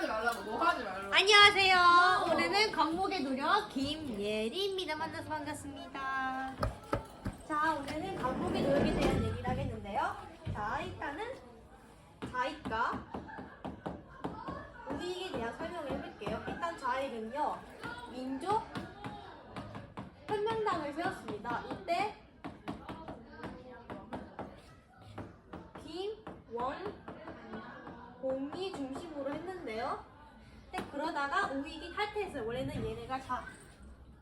하지 말라고. 너 하지 말라고. 안녕하세요. 올해는 광목의 노력 김예리입니다. 만나서 반갑습니다. 자, 오늘은 광목의 노력에 대한 얘기를 하겠는데요. 자, 일단은 자익과 우익에 대한 설명을 해볼게요. 일단 자익은요, 민족 혁명당을 세웠습니다. 이때 김원공이 중심으로 했는데요. 근데 그러다가 우익이 탈퇴했어요. 원래는 얘네가 자,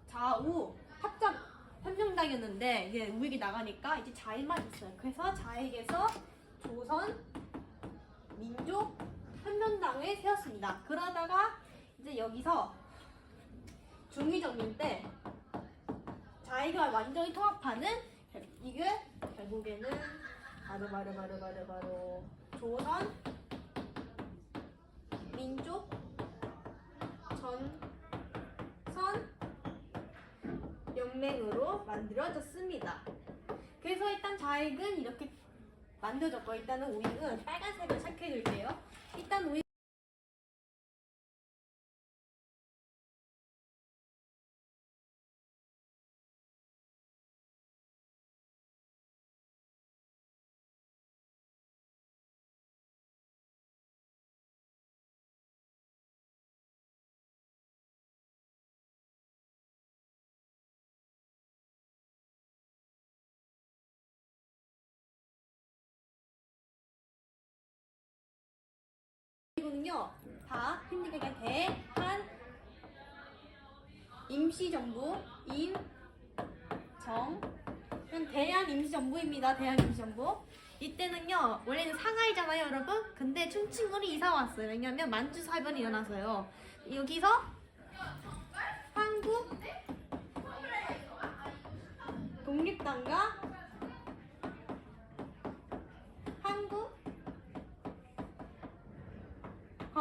좌우 합작 혁명당이었는데 이제 우익이 나가니까 이제 자익만 있어요. 그래서 자익에서 조선 민족 혁명당을 세웠습니다. 그러다가 이제 여기서 중위정민 때 자익을 완전히 통합하는 이게 결국에는 바로 바로 바로 바로 바로 조선 민족 전선 연맹으로 만들어졌습니다. 그래서 일단 자익은 이렇게 만들어졌고 일단은 우익은 빨간색 이거는요 다 힘들게 대한 임시정부 임정. 대한 임시정부입니다 대한 임시정부. 이때는요 원래는 상하이잖아요 여러분. 근데 충칭으로 이사 왔어요. 왜냐면 만주 사변이 일어나서요. 여기서 한국 독립당과 한국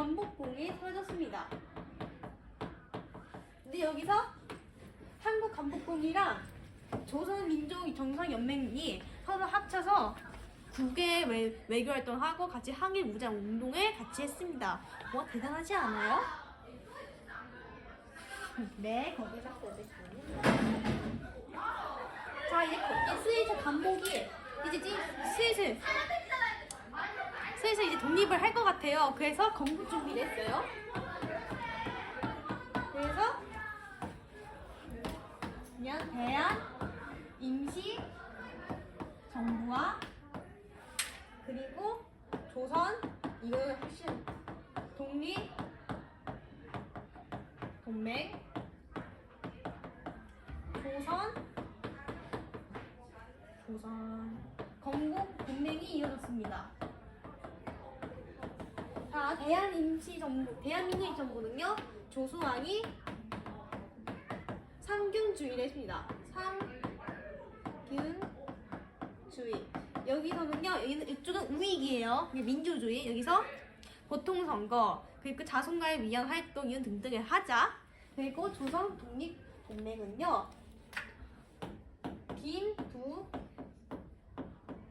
관복궁이 세워졌습니다. 근데 여기서 한국 관복궁이랑 조선민족 정상연맹이 서로 합쳐서 국외 외, 외교 활동하고 같이 항일 무장 운동을 같이 했습니다. 와 대단하지 않아요? 네, 거기서 보겠습니다. 자 이제 거- 슬슬 관복이 이제 지- 슬슬 슬슬 이제 독립을 할 것 같아요. 그래서 건국 준비를 했어요. 그래서 그냥 대한 임시 정부와 그리고 조선 이거 핵심 독립 동맹 조선 조선 건국 동맹이 이어졌습니다. 자, 대한임시정부, 대한민국정부는요, 조수왕이 삼균주의를 했습니다. 삼균주의. 여기서는요, 여기는 이쪽은 우익이에요. 민주주의. 여기서 보통선거, 그리고 자손가를 위한 활동 이런 등등을 하자. 그리고 조선 독립동맹은요,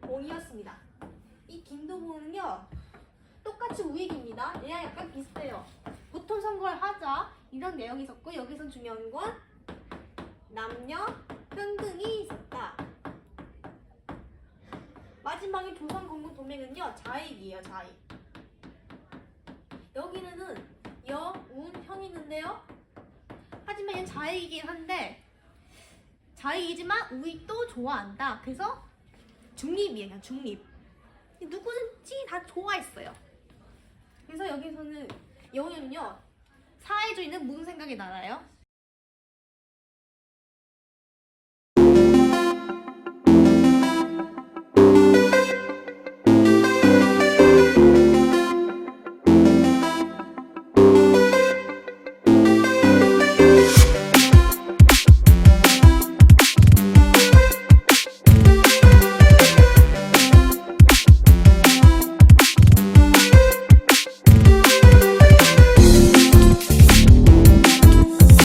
김두봉이었습니다. 이 김두봉은요, 똑 같이 우익입니다. 얘랑 약간 비슷해요. 보통 선거를 하자 이런 내용이 있었고 여기서 중요한 건 남녀 평등이 있었다. 마지막에 조선 건국 동맹은요 자익이에요 자익. 여기는 여 운 형이 있는데요. 하지만 얘는 자익이긴 한데 자익이지만 우익도 좋아한다. 그래서 중립이에요 중립. 누구든지 다 좋아했어요. 여기서는 영어는요 사회주의는 무슨 생각이 나나요?